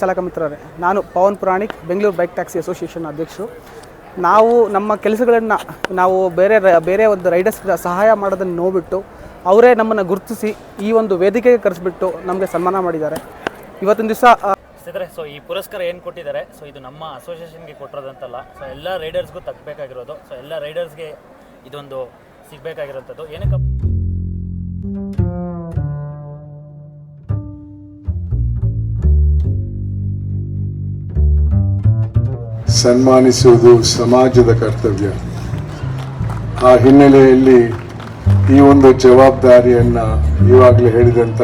ಚಾಲಕ ಮಿತ್ರರೇ, ನಾನು Pavan Puranik, Bengaluru bike taxi association ಅಧ್ಯಕ್ಷರು. ನಾವು ನಮ್ಮ ಕೆಲಸಗಳನ್ನು ನಾವು ಬೇರೆ ಬೇರೆ ಒಂದು ರೈಡರ್ಸ್ ಸಹಾಯ ಮಾಡೋದನ್ನು ನೋಡಿಬಿಟ್ಟು, ಅವರೇ ನಮ್ಮನ್ನು ಗುರುತಿಸಿ ಈ ಒಂದು ವೇದಿಕೆಗೆ ಕರೆಸಿಬಿಟ್ಟು ನಮಗೆ ಸನ್ಮಾನ ಮಾಡಿದ್ದಾರೆ. ಇವತ್ತಿನ ದಿವಸ ಸ್ನೇಹಿತರೆ ಸೊ ಈ ಪುರಸ್ಕಾರ ಏನು ಕೊಟ್ಟಿದ್ದಾರೆ ಸೊ ಇದು ನಮ್ಮ ಅಸೋಸಿಯೇಷನ್ಗೆ ಕೊಟ್ಟಿರೋದಂತಲ್ಲ ಸೊ ಎಲ್ಲ ರೈಡರ್ಸ್ಗೂ ತಕ್ಕಬೇಕಾಗಿರೋದು ಸೊ ಎಲ್ಲ ರೈಡರ್ಸ್ಗೆ ಇದೊಂದು ಸಿಗಬೇಕಾಗಿರೋಂಥದ್ದು. ಏನಕ್ಕೆ ಸನ್ಮಾನಿಸುವುದು ಸಮಾಜದ ಕರ್ತವ್ಯ. ಆ ಹಿನ್ನೆಲೆಯಲ್ಲಿ ಈ ಒಂದು ಜವಾಬ್ದಾರಿಯನ್ನ ಇವಾಗಲೇ ಹೇಳಿದಂತ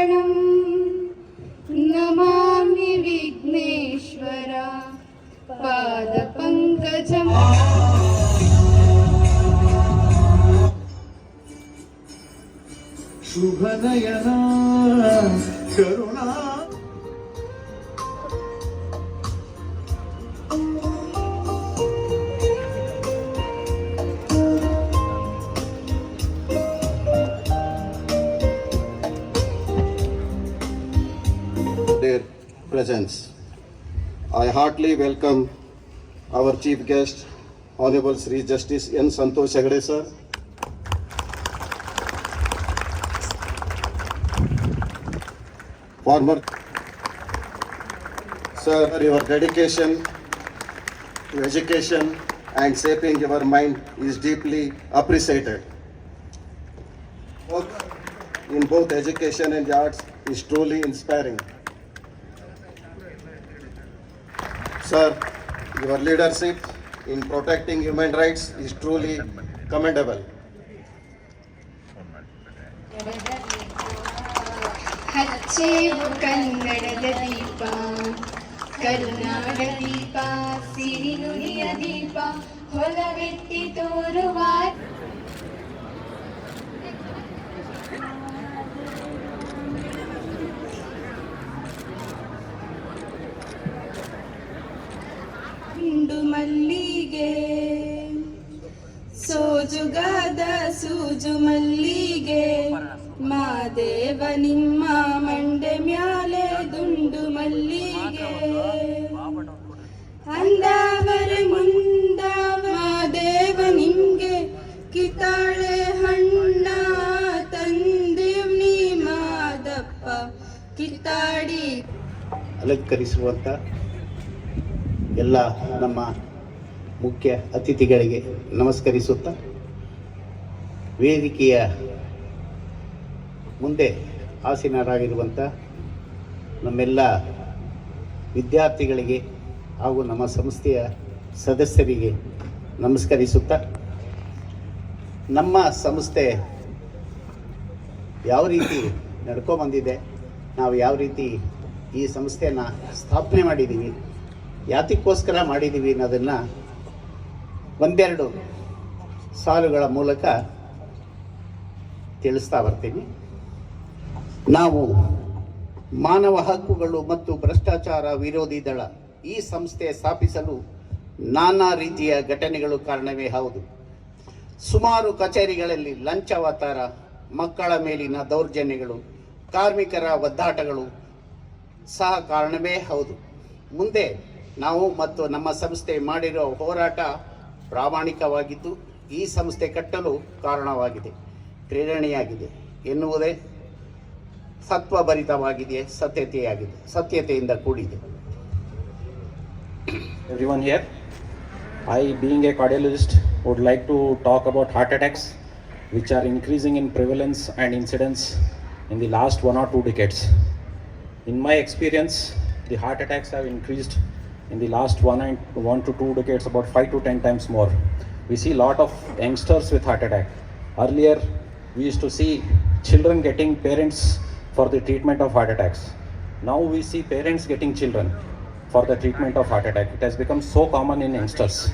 शरणं नमामि विघ्नेश्वर पादपङ्कजम्। शुभनयना करुण presence. I heartily welcome our chief guest, Honorable Sri Justice N. Santosh Hegde sir. Former Sir, your dedication to education and shaping your mind is deeply appreciated. Both in both education and the arts is truly inspiring. Sir, your leadership in protecting human rights is truly commendable. ಹಚ್ಚೇವು ಕನ್ನಡದ ದೀಪ ಕರುನಾಡ ದೀಪ ಸಿರಿನುಡಿಯ ದೀಪ ಹೊಲವೆತ್ತಿ ತೋರುವ ಮಲ್ಲಿಗೆ. ಸೋಜುಗಾದ ಸೂಜು ಮಲ್ಲಿಗೆ. ಮಾದೇವ ನಿಮ್ಮ ಮಂಡೆ ಮ್ಯಾಲೆ ದುಂಡು ಮಲ್ಲಿಗೆ. ಅಂದಾವರೆ ಮುಂದಾವ ಮಾದೇವ ನಿಮ್ಗೆ. ಕಿತಾಳೆ ಹಣ್ಣ ತಂದೆವ್ ನೀ ಮಾದಪ್ಪ. ಕಿತ್ತಾಡಿ. ಅಲಂಕರಿಸುವಂಥ ಎಲ್ಲ ನಮ್ಮ ಮುಖ್ಯ ಅತಿಥಿಗಳಿಗೆ ನಮಸ್ಕರಿಸುತ್ತಾ ವೇದಿಕೆಯ ಮುಂದೆ ಆಸೀನರಾಗಿರುವಂಥ ನಮ್ಮೆಲ್ಲ ವಿದ್ಯಾರ್ಥಿಗಳಿಗೆ ಹಾಗೂ ನಮ್ಮ ಸಂಸ್ಥೆಯ ಸದಸ್ಯರಿಗೆ ನಮಸ್ಕರಿಸುತ್ತ ನಮ್ಮ ಸಂಸ್ಥೆ ಯಾವ ರೀತಿ ನಡ್ಕೊಂಬಂದಿದೆ ನಾವು ಯಾವ ರೀತಿ ಈ ಸಂಸ್ಥೆಯನ್ನು ಸ್ಥಾಪನೆ ಮಾಡಿದ್ದೀವಿ ಯಾತಕ್ಕೋಸ್ಕರ ಮಾಡಿದ್ದೀವಿ ಅನ್ನೋದನ್ನು ಒಂದೆರಡು ಸಾಲುಗಳ ಮೂಲಕ ತಿಳಿಸ್ತಾ ಬರ್ತೀನಿ. ನಾವು ಮಾನವ ಹಕ್ಕುಗಳು ಮತ್ತು ಭ್ರಷ್ಟಾಚಾರ ವಿರೋಧಿ ದಳ ಈ ಸಂಸ್ಥೆ ಸ್ಥಾಪಿಸಲು ನಾನಾ ರೀತಿಯ ಘಟನೆಗಳು ಕಾರಣವೇ ಹೌದು. ಸುಮಾರು ಕಚೇರಿಗಳಲ್ಲಿ ಲಂಚಾವತಾರ, ಮಕ್ಕಳ ಮೇಲಿನ ದೌರ್ಜನ್ಯಗಳು, ಕಾರ್ಮಿಕರ ಒದ್ದಾಟಗಳು ಸಹ ಕಾರಣವೇ ಹೌದು. ಮುಂದೆ ನಾವು ಮತ್ತು ನಮ್ಮ ಸಂಸ್ಥೆ ಮಾಡಿರುವ ಹೋರಾಟ ಪ್ರಾಮಾಣಿಕವಾಗಿದ್ದು ಈ ಸಂಸ್ಥೆ ಕಟ್ಟಲು ಕಾರಣವಾಗಿದೆ, ಪ್ರೇರಣೆಯಾಗಿದೆ ಎನ್ನುವುದೇ ಸತ್ವಭರಿತವಾಗಿದೆ, ಸತ್ಯತೆಯಾಗಿದೆ, ಸತ್ಯತೆಯಿಂದ ಕೂಡಿದೆ. Every one here I being a cardiologist would like to talk about heart attacks which are increasing in prevalence and incidence in the last one or two decades in my experience the heart attacks have increased in the last one and one to two decades about five to ten times more. We see a lot of youngsters with heart attack. Earlier, we used to see children getting parents for the treatment of heart attacks. Now we see parents getting children for the treatment of heart attack. It has become so common in youngsters.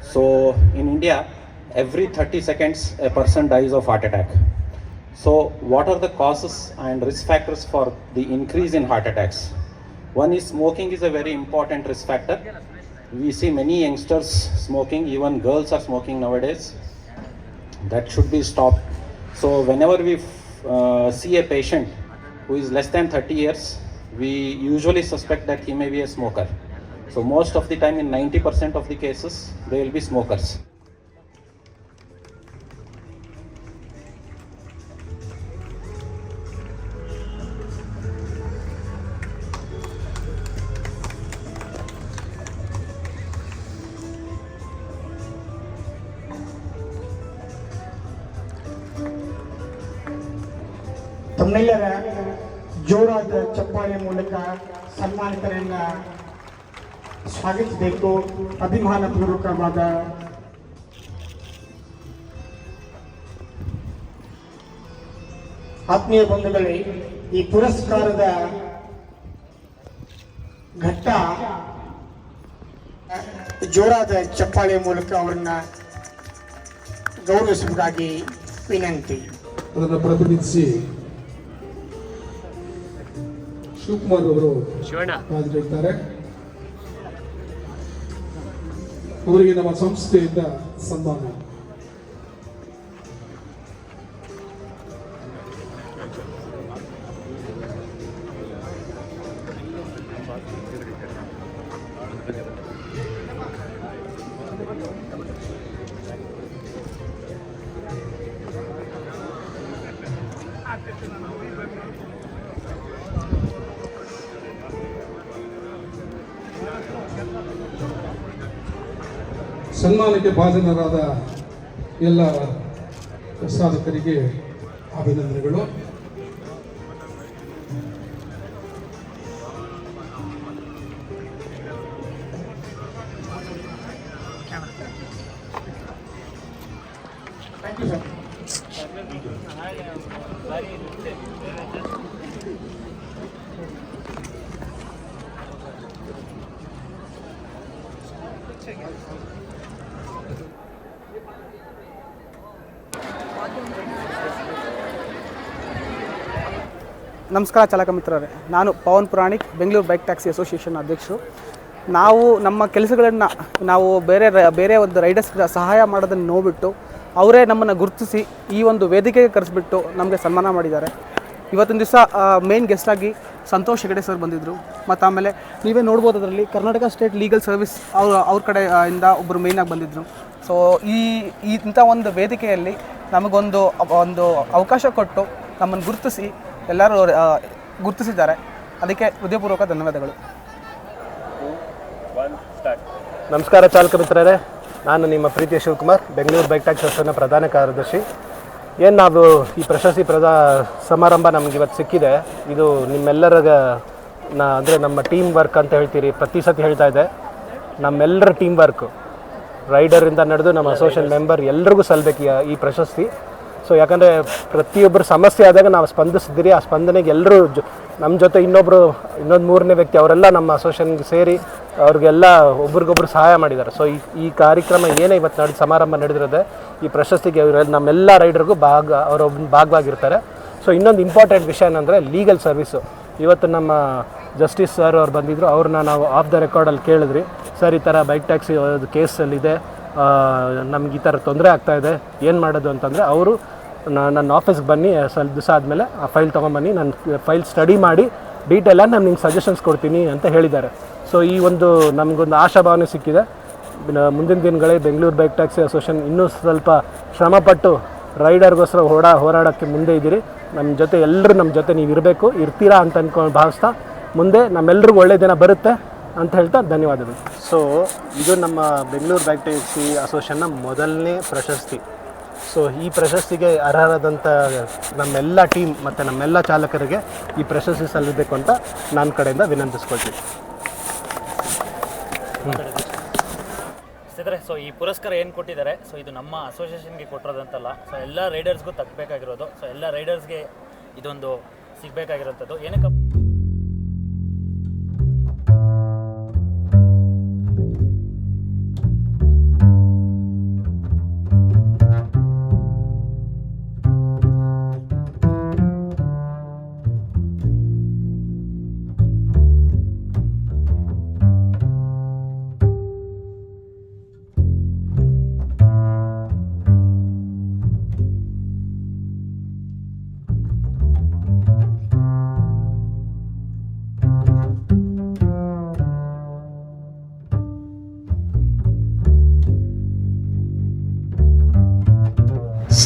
So in India, every 30 seconds a person dies of heart attack. So what are the causes and risk factors for the increase in heart attacks? One is smoking is a very important risk factor. We see many youngsters smoking, even girls are smoking nowadays. That should be stopped. So whenever we uh, see a patient who is less than 30 years, we usually suspect that he may be a smoker. So most of the time in 90% of the cases, they will be smokers. ತಮ್ಮೆಲ್ಲರ ಜೋರಾದ ಚಪ್ಪಾಳೆ ಮೂಲಕ ಸನ್ಮಾನಿತರನ್ನ ಸ್ವಾಗತಿಸಬೇಕು. ಅಭಿಮಾನಪೂರ್ವಕವಾದ ಆತ್ಮೀಯ ಬಂಧುಗಳೇ, ಈ ಪುರಸ್ಕಾರದ ಘಟ್ಟ ಜೋರಾದ ಚಪ್ಪಾಳೆ ಮೂಲಕ ಅವರನ್ನ ಗೌರವಿಸುವುದಾಗಿ ವಿನಂತಿ. ಅದನ್ನು ಪ್ರತಿನಿಧಿಸಿ ಶಿವಕುಮಾರ್ ಅವರು ಹಾಜರಿರ್ತಾರೆ ಅವರಿಗೆ ನಮ್ಮ ಸಂಸ್ಥೆಯಿಂದ ಸನ್ಮಾನ. ಸನ್ಮಾನಕ್ಕೆ ಭಾಜನರಾದ ಎಲ್ಲ ಸಾಧಕರಿಗೆ ಅಭಿನಂದನೆಗಳು ಥ್ಯಾಂಕ್ ಯು ನಮಸ್ಕಾರ ಚಾಲಕ ಮಿತ್ರರೇ. ನಾನು Pavan Puranik, Bengaluru bike taxi association ಅಧ್ಯಕ್ಷರು. ನಾವು ನಮ್ಮ ಕೆಲಸಗಳನ್ನು ನಾವು ಬೇರೆ ಬೇರೆ ಒಂದು ರೈಡರ್ಸ್ಗೆ ಸಹಾಯ ಮಾಡೋದನ್ನು ನೋಡಿಬಿಟ್ಟು, ಅವರೇ ನಮ್ಮನ್ನು ಗುರುತಿಸಿ ಈ ಒಂದು ವೇದಿಕೆಗೆ ಕರೆಸಿಬಿಟ್ಟು ನಮಗೆ ಸನ್ಮಾನ ಮಾಡಿದ್ದಾರೆ. ಇವತ್ತೊಂದು ದಿವಸ ಮೇನ್ ಗೆಸ್ಟಾಗಿ ಸಂತೋಷ್ ಹೆಗಡೆ ಸರ್ ಬಂದಿದ್ದರು ಮತ್ತು ಆಮೇಲೆ ನೀವೇ ನೋಡ್ಬೋದು ಅದರಲ್ಲಿ ಕರ್ನಾಟಕ ಸ್ಟೇಟ್ ಲೀಗಲ್ ಸರ್ವಿಸ್ ಅವ್ರ ಅವ್ರ ಕಡೆಯಿಂದ ಒಬ್ಬರು ಮೇಯ್ನಾಗಿ ಬಂದಿದ್ದರು ಸೊ ಈ ಇಂಥ ಒಂದು ವೇದಿಕೆಯಲ್ಲಿ ನಮಗೊಂದು, ಒಂದು ಅವಕಾಶ ಕೊಟ್ಟು ನಮ್ಮನ್ನು ಗುರುತಿಸಿ ಎಲ್ಲರೂ ಗುರುತಿಸಿದ್ದಾರೆ. ಅದಕ್ಕೆ ಹೃದಯಪೂರ್ವಕ ಧನ್ಯವಾದಗಳು. ನಮಸ್ಕಾರ ಚಾಲಕ ಮಿತ್ರರೇ. ನಾನು ನಿಮ್ಮ ಪ್ರೀತಿಯ ಶಿವಕುಮಾರ್, ಬೆಂಗಳೂರು ಬೈಕ್ ಟ್ಯಾಕ್ಸ್ ಸಂಸ್ಥೆನ ಪ್ರಧಾನ ಕಾರ್ಯದರ್ಶಿ. ಏನು ನಾವು ಈ ಪ್ರಶಸ್ತಿ ಪ್ರದಾ ಸಮಾರಂಭ ನಮ್ಗೆ ಇವತ್ತು ಸಿಕ್ಕಿದೆ. ಇದು ನಿಮ್ಮೆಲ್ಲರ ನಾ, ಅಂದರೆ ನಮ್ಮ ಟೀಮ್ ವರ್ಕ್ ಅಂತ ಹೇಳ್ತೀರಿ, ಪ್ರತಿ ಸತಿ ಹೇಳ್ತಾ ಇದೆ. ನಮ್ಮೆಲ್ಲರ ಟೀಮ್ ವರ್ಕು ರೈಡರಿಂದ ನಡೆದು ನಮ್ಮ ಅಸೋಸಿಯೇಷನ್ ಮೆಂಬರ್ ಎಲ್ರಿಗೂ ಸಲ್ಲಬೇಕು ಈ ಪ್ರಶಸ್ತಿ. ಸೊ ಯಾಕಂದರೆ ಪ್ರತಿಯೊಬ್ಬರು ಸಮಸ್ಯೆ ಆದಾಗ ನಾವು ಸ್ಪಂದಿಸಿದ್ದೀರಿ ಆ ಸ್ಪಂದನೆಗೆ ಎಲ್ಲರೂ ಜೊ ನಮ್ಮ ಜೊತೆ ಇನ್ನೊಬ್ಬರು ಇನ್ನೊಂದು ಮೂರನೇ ವ್ಯಕ್ತಿ, ಅವರೆಲ್ಲ ನಮ್ಮ ಅಸೋಸಿಯೇಷನ್ಗೆ ಸೇರಿ ಅವ್ರಿಗೆಲ್ಲ ಒಬ್ರಿಗೊಬ್ರು ಸಹಾಯ ಮಾಡಿದ್ದಾರೆ. ಸೊ ಈ ಈ ಕಾರ್ಯಕ್ರಮ ಏನೇ ಇವತ್ತು ನಡೆದು, ಸಮಾರಂಭ ನಡೆದಿರೋದೆ, ಈ ಪ್ರಶಸ್ತಿಗೆ ಅವರೆಲ್ಲ ನಮ್ಮೆಲ್ಲ ರೈಡರ್ಗೂ ಭಾಗ, ಅವರೊಬ್ಬ, ಭಾಗವಾಗಿರ್ತಾರೆ. ಸೊ ಇನ್ನೊಂದು ಇಂಪಾರ್ಟೆಂಟ್ ವಿಷಯ ಏನಂದರೆ ಲೀಗಲ್ ಸರ್ವಿಸು ಇವತ್ತು ನಮ್ಮ ಜಸ್ಟಿಸ್ ಸರ್ ಅವ್ರು ಬಂದಿದ್ದರು ಅವ್ರನ್ನ ನಾವು ಆಫ್ ದ ರೆಕಾರ್ಡಲ್ಲಿ ಕೇಳಿದ್ರಿ ಸರ್, ಈ ಥರ ಬೈಕ್ ಟ್ಯಾಕ್ಸಿ ಕೇಸಲ್ಲಿದೆ ನಮ್ಗೆ ಈ ಥರ ತೊಂದರೆ ಆಗ್ತಾಯಿದೆ ಏನು ಮಾಡೋದು? ಅಂತಂದರೆ, ಅವರು ನನ್ನ ಆಫೀಸ್ಗೆ ಬನ್ನಿ ಸ್ವಲ್ಪ ದಿವಸ ಆದಮೇಲೆ ಆ ಫೈಲ್ ತೊಗೊಂಬನ್ನಿ ನಾನು ಫೈಲ್ ಸ್ಟಡಿ ಮಾಡಿ ಡೀಟೇಲಾಗಿ ನಾನು ನಿಮ್ಗೆ ಸಜೆಷನ್ಸ್ ಕೊಡ್ತೀನಿ ಅಂತ ಹೇಳಿದ್ದಾರೆ. ಸೊ ಈ ಒಂದು ನಮಗೊಂದು ಆಶಾಭಾವನೆ ಸಿಕ್ಕಿದೆ. ಮುಂದಿನ ದಿನಗಳೇ ಬೆಂಗಳೂರು ಬೈಕ್ ಟ್ಯಾಕ್ಸಿ ಅಸೋಸಿಯೇಷನ್ ಇನ್ನೂ ಸ್ವಲ್ಪ ಶ್ರಮಪಟ್ಟು ರೈಡರ್ಗೋಸ್ಕರ ಓಡಾ ಹೋರಾಡೋಕ್ಕೆ ಮುಂದೆ ಇದ್ದೀರಿ. ನಮ್ಮ ಜೊತೆ ಎಲ್ಲರೂ ನಮ್ಮ ಜೊತೆ ನೀವು ಇರಬೇಕು, ಇರ್ತೀರಾ ಅಂತ ಅಂದ್ಕೊಂಡು ಭಾವಿಸ್ತಾ ಮುಂದೆ ನಮ್ಮೆಲ್ರಿಗೂ ಒಳ್ಳೆಯ ದಿನ ಬರುತ್ತೆ ಅಂತ ಹೇಳ್ತಾ ಧನ್ಯವಾದಗಳು. ಸೊ ಇದು ನಮ್ಮ ಬೆಂಗಳೂರು ಬೈಕ್ ಟ್ಯಾಕ್ಸಿ ಅಸೋಸಿಯೇಷನ್ನ ಮೊದಲನೇ ಪ್ರಶಸ್ತಿ. ಸೊ ಈ ಪ್ರಶಸ್ತಿಗೆ ಅರ್ಹರಾದಂಥ ನಮ್ಮೆಲ್ಲ ಟೀಮ್ ಮತ್ತು ನಮ್ಮೆಲ್ಲ ಚಾಲಕರಿಗೆ ಈ ಪ್ರಶಸ್ತಿ ಸಲ್ಲಬೇಕು ಅಂತ ನನ್ನ ಕಡೆಯಿಂದ ವಿನಂತಿಸ್ಕೊಳ್ತೀನಿ. ಸ್ನೇಹಿತರೆ ಸೊ ಈ ಪುರಸ್ಕಾರ ಏನು ಕೊಟ್ಟಿದ್ದಾರೆ? ಸೊ ಇದು ನಮ್ಮ ಅಸೋಸಿಯೇಷನ್ಗೆ ಕೊಟ್ಟಿರೋದಂತಲ್ಲ. ಸೊ ಎಲ್ಲ ರೈಡರ್ಸ್ಗೂ ತಕ್ಕಬೇಕಾಗಿರೋದು. ಸೊ ಎಲ್ಲ ರೈಡರ್ಸ್ಗೆ ಇದೊಂದು ಸಿಗಬೇಕಾಗಿರೋಂಥದ್ದು. ಏನಕ್ಕೆ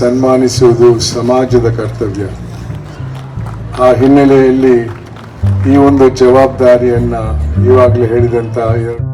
ಸನ್ಮಾನಿಸುವುದು ಸಮಾಜದ ಕರ್ತವ್ಯ. ಆ ಹಿನ್ನೆಲೆಯಲ್ಲಿ ಈ ಒಂದು ಜವಾಬ್ದಾರಿಯನ್ನು ಇವಾಗಲೇ ಹೇಳಿದಂತ ಎರಡು